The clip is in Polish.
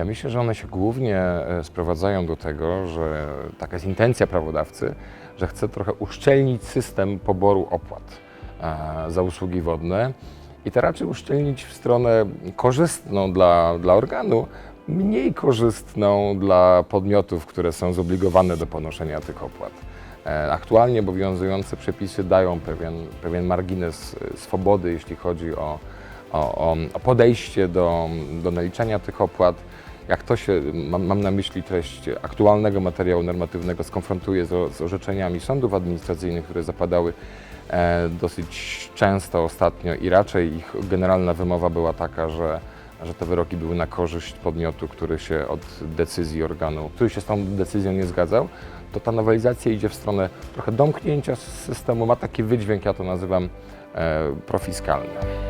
Ja myślę, że one się głównie e, sprowadzają do tego, że taka jest intencja prawodawcy, że chce trochę uszczelnić system poboru opłat e, za usługi wodne i to raczej uszczelnić w stronę korzystną dla, dla organu, mniej korzystną dla podmiotów, które są zobligowane do ponoszenia tych opłat. E, Aktualnie obowiązujące przepisy dają pewien, pewien margines swobody, jeśli chodzi o, o, o podejście do, do naliczania tych opłat. Jak to się, mam, mam na myśli treść aktualnego materiału normatywnego, skonfrontuje z, z orzeczeniami sądów administracyjnych, które zapadały e, dosyć często ostatnio i raczej ich generalna wymowa była taka, że, że te wyroki były na korzyść podmiotu, który się od decyzji organu, który się z tą decyzją nie zgadzał, to ta nowelizacja idzie w stronę trochę domknięcia systemu, ma taki wydźwięk, ja to nazywam e, profiskalny.